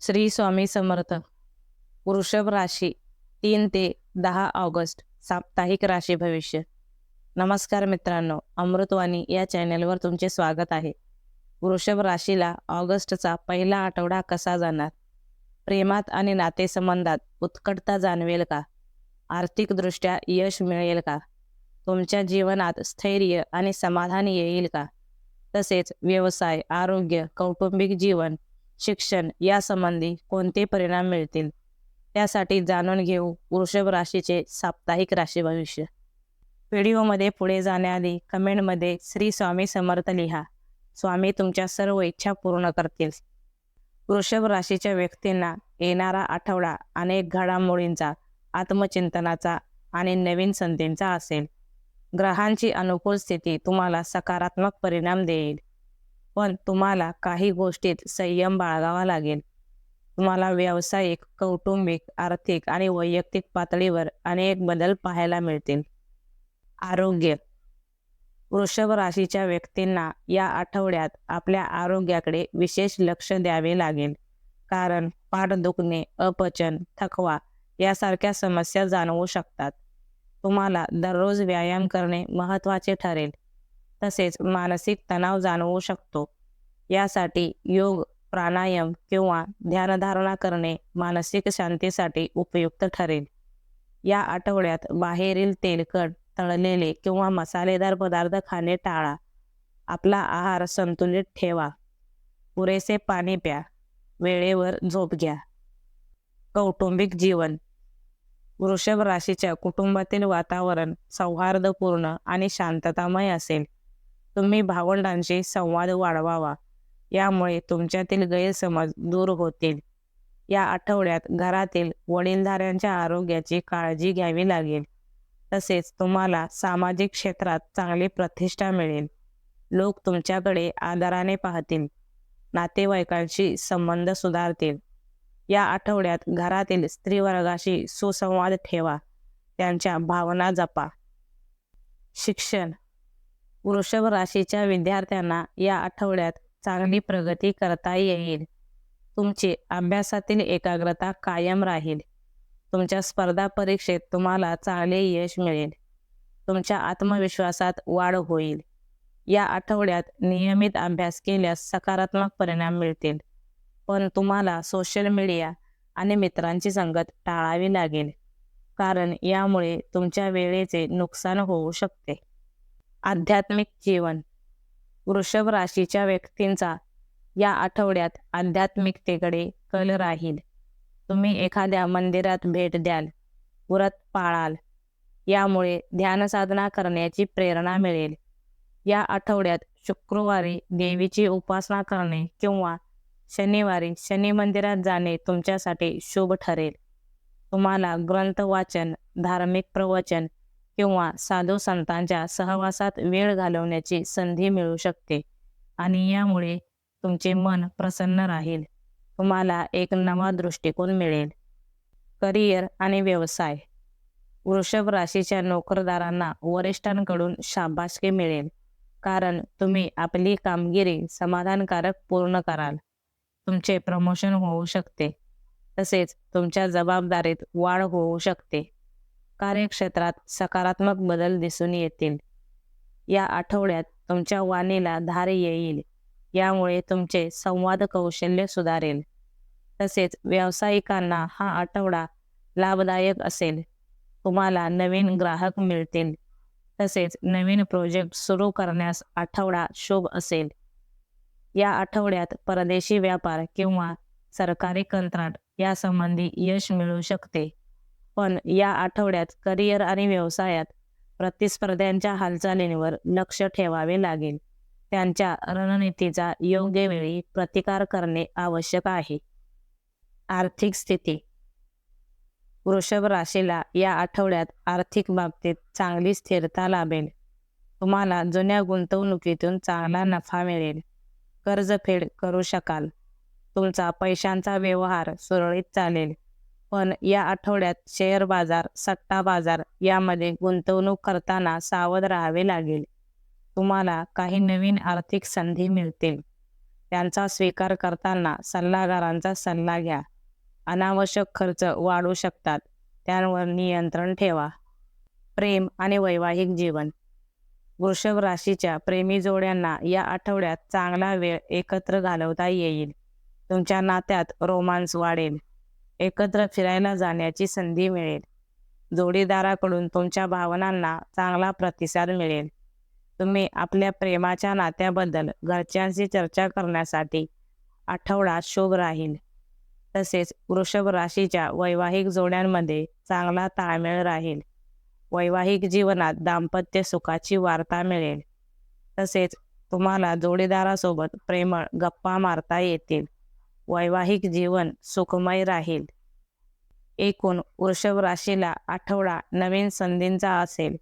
श्री स्वामी समर्थ. वृषभ राशी तीन ते दहा ऑगस्ट साप्ताहिक राशी भविष्य. नमस्कार मित्रांनो अमृतवाणी या चॅनेलवर तुमचे स्वागत आहे. वृषभ राशीला ऑगस्टचा पहिला आठवडा कसा जाणार? प्रेमात आणि नातेसंबंधात उत्कटता जाणवेल का? आर्थिकदृष्ट्या यश मिळेल का? तुमच्या जीवनात स्थैर्य आणि समाधान येईल का? तसेच व्यवसाय आरोग्य कौटुंबिक जीवन शिक्षण यासंबंधी कोणते परिणाम मिळतील? त्यासाठी जाणून घेऊ वृषभ राशीचे साप्ताहिक राशी भविष्य. व्हिडिओमध्ये पुढे जाण्याआधी कमेंटमध्ये श्री स्वामी समर्थ लिहा. स्वामी तुमच्या सर्व इच्छा पूर्ण करतील. वृषभ राशीच्या व्यक्तींना येणारा आठवडा अनेक घडामोडींचा आत्मचिंतनाचा आणि नवीन संधींचा असेल. ग्रहांची अनुकूल स्थिती तुम्हाला सकारात्मक परिणाम देईल. पण तुम्हाला काही गोष्टीत संयम बाळगावा लागेल. तुम्हाला व्यावसायिक कौटुंबिक आर्थिक आणि वैयक्तिक पातळीवर अनेक बदल पाहायला मिळतील. आरोग्य. वृषभ राशीच्या व्यक्तींना या आठवड्यात आपल्या आरोग्याकडे विशेष लक्ष द्यावे लागेल. कारण पाठ दुखणे अपचन थकवा यासारख्या समस्या जाणवू शकतात. तुम्हाला दररोज व्यायाम करणे महत्त्वाचे ठरेल. तसेच मानसिक तणाव जाणवू शकतो. यासाठी योग प्राणायाम किंवा ध्यानधारणा करणे मानसिक शांतीसाठी उपयुक्त ठरेल. या आठवड्यात बाहेरील तेलकट तळलेले किंवा मसालेदार पदार्थ खाणे टाळा. आपला आहार संतुलित ठेवा. पुरेसे पाणी प्या. वेळेवर झोप घ्या. कौटुंबिक जीवन. वृषभ राशीच्या कुटुंबातील वातावरण सौहार्दपूर्ण आणि शांततामय असेल. तुम्ही भावंडांशी संवाद वाढवावा. यामुळे तुमच्यातील गैरसमज दूर होतील. या आठवड्यात घरातील वडीलधाऱ्यांच्या आरोग्याची काळजी घ्यावी लागेल. तसेच तुम्हाला सामाजिक क्षेत्रात चांगली प्रतिष्ठा मिळेल. लोक तुमच्याकडे आदराने पाहतील. नातेवाईकांशी संबंध सुधारतील. या आठवड्यात घरातील स्त्रीवर्गाशी सुसंवाद ठेवा. त्यांच्या भावना जपा. शिक्षण वृषभ राशीच्या विद्यार्थ्यांना या आठवड्यात चांगली प्रगती करता येईल. तुमची अभ्यासातील एकाग्रता कायम राहील. तुमच्या स्पर्धा परीक्षेत तुम्हाला चांगले यश मिळेल. तुमच्या आत्मविश्वासात वाढ होईल. या आठवड्यात नियमित अभ्यास केल्यास सकारात्मक परिणाम मिळतील. पण तुम्हाला सोशल मीडिया आणि मित्रांची संगत टाळावी लागेल. कारण यामुळे तुमच्या वेळेचे नुकसान होऊ शकते. आध्यात्मिक जीवन. वृषभ राशीच्या व्यक्तींचा या आठवड्यात आध्यात्मिकतेकडे कल राहील. तुम्ही एखाद्या मंदिरात भेट द्याल व्रत पाळाल यामुळे ध्यानसाधना करण्याची प्रेरणा मिळेल. या आठवड्यात शुक्रवारी देवीची उपासना करणे किंवा शनिवारी शनी मंदिरात जाणे तुमच्यासाठी शुभ ठरेल. तुम्हाला ग्रंथ वाचन धार्मिक प्रवचन किंवा साधू संतांच्या सहवासात वेळ घालवण्याची संधी मिळू शकते आणि यामुळे तुमचे मन प्रसन्न राहील. तुम्हाला एक नवा दृष्टिकोन मिळेल. करिअर आणि व्यवसाय. वृषभ राशीच्या नोकरदारांना वरिष्ठांकडून शाबासकी मिळेल. कारण तुम्ही आपली कामगिरी समाधानकारक पूर्ण कराल. तुमचे प्रमोशन होऊ शकते. तसेच तुमच्या जबाबदारीत वाढ होऊ शकते. कार्यक्षेत्रात सकारात्मक बदल दिसून येतील. या आठवड्यात तुमच्या वाणीला धार येईल. यामुळे तुमचे संवाद कौशल्य सुधारेल. तसेच व्यावसायिकांना हा आठवडा लाभदायक असेल. तुम्हाला नवीन ग्राहक मिळतील. तसेच नवीन प्रोजेक्ट सुरू करण्यास आठवडा शुभ असेल. या आठवड्यात परदेशी व्यापार किंवा सरकारी कंत्राट यासंबंधी यश मिळू शकते. पण या आठवड्यात करिअर आणि व्यवसायात प्रतिस्पर्ध्यांच्या हालचालींवर लक्ष ठेवावे लागेल. त्यांच्या रणनीतीचा योग्य वेळी प्रतिकार करणे आवश्यक आहे. आर्थिक स्थिती. वृषभ राशीला या आठवड्यात आर्थिक बाबतीत चांगली स्थिरता लाभेल. तुम्हाला जुन्या गुंतवणुकीतून चांगला नफा मिळेल. कर्जफेड करू शकाल. तुमचा पैशांचा व्यवहार सुरळीत चालेल. पण या आठवड्यात शेअर बाजार सट्टा बाजार यामध्ये गुंतवणूक करताना सावध राहावे लागेल. तुम्हाला काही नवीन आर्थिक संधी मिळतील. त्यांचा स्वीकार करताना सल्लागारांचा सल्ला घ्या. अनावश्यक खर्च वाढू शकतात. त्यांवर नियंत्रण ठेवा. प्रेम आणि वैवाहिक जीवन. वृषभ राशीच्या प्रेमी जोड्यांना या आठवड्यात चांगला वेळ एकत्र घालवता येईल. तुमच्या नात्यात रोमांस वाढेल. एकत्र फिरायला जाण्याची संधी मिळेल. जोडीदाराकडून तुमच्या भावनांना चांगला प्रतिसाद मिळेल. तुम्ही आपल्या प्रेमाच्या नात्याबद्दल घरच्यांशी चर्चा करण्यासाठी आठवडा शुभ राहील. तसेच वृषभ राशीच्या वैवाहिक जोड्यांमध्ये चांगला ताळमेळ राहील. वैवाहिक जीवनात दाम्पत्य सुखाची वार्ता मिळेल. तसेच तुम्हाला जोडीदारासोबत प्रेमळ गप्पा मारता येतील. वैवाहिक जीवन सुखमय राहील. एकूण वृषभ राशीला आठवडा नवीन संधींचा असेल.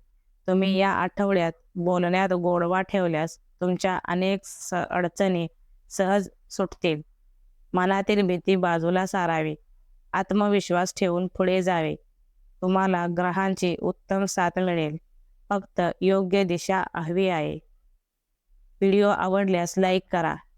तुम्ही या आठवड्यात बोलण्यात गोडवा ठेवल्यास तुमच्या अनेक स अडचणी सहज सुटतील. मनातील भीती बाजूला सारावी. आत्मविश्वास ठेवून पुढे जावे. तुम्हाला ग्रहांची उत्तम साथ मिळेल. फक्त योग्य दिशा हवी आहे. व्हिडिओ आवडल्यास लाईक करा.